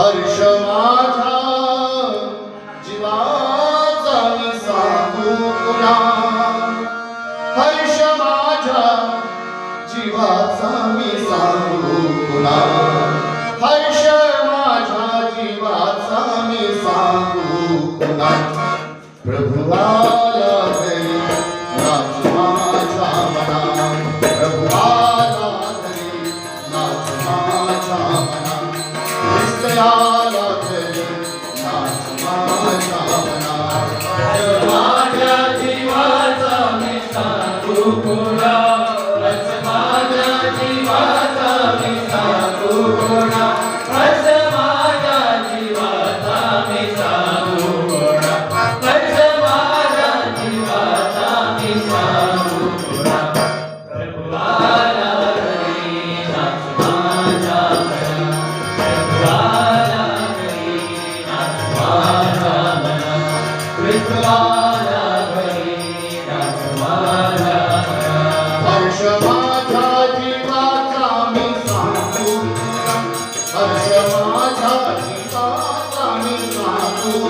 हर्ष माझा जीवाचा साधुरा हर्ष माझा जीवाचा मी साधू तुला teu corpo.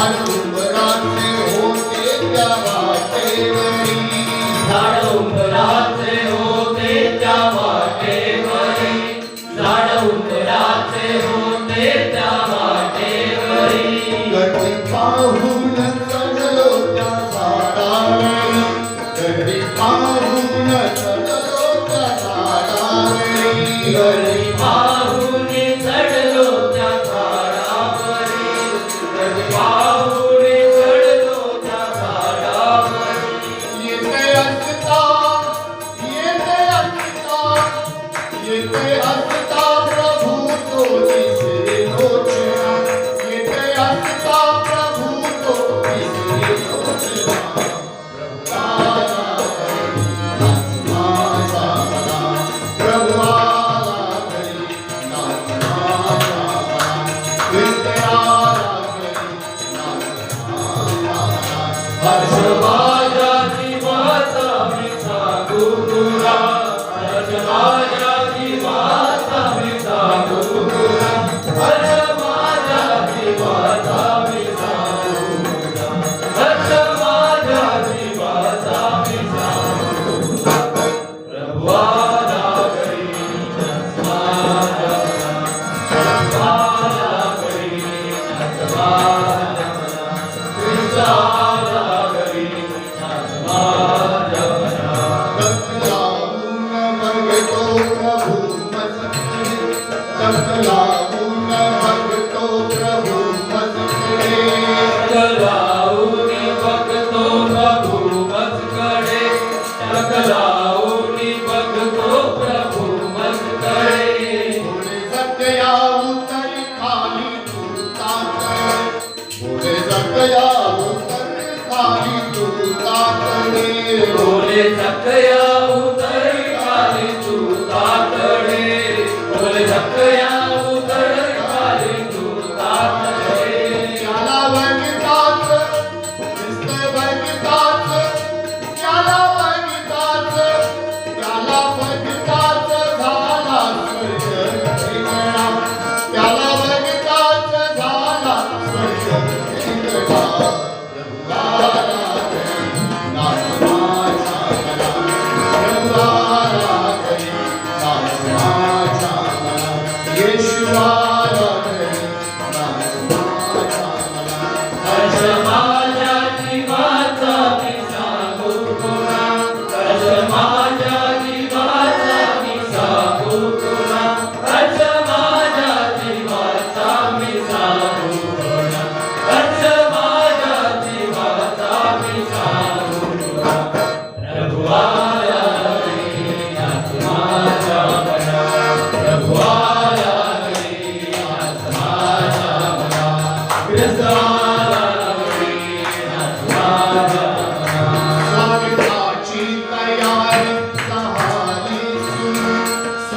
दान होते Harshabha बोले सकया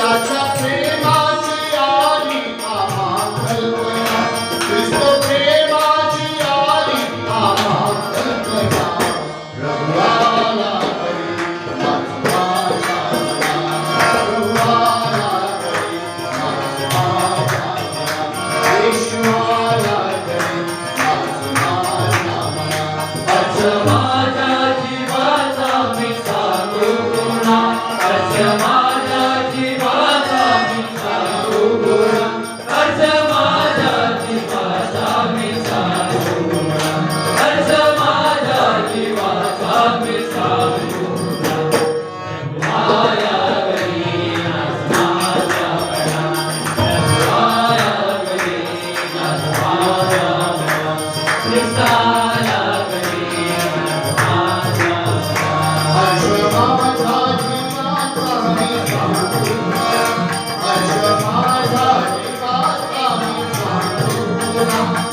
क्या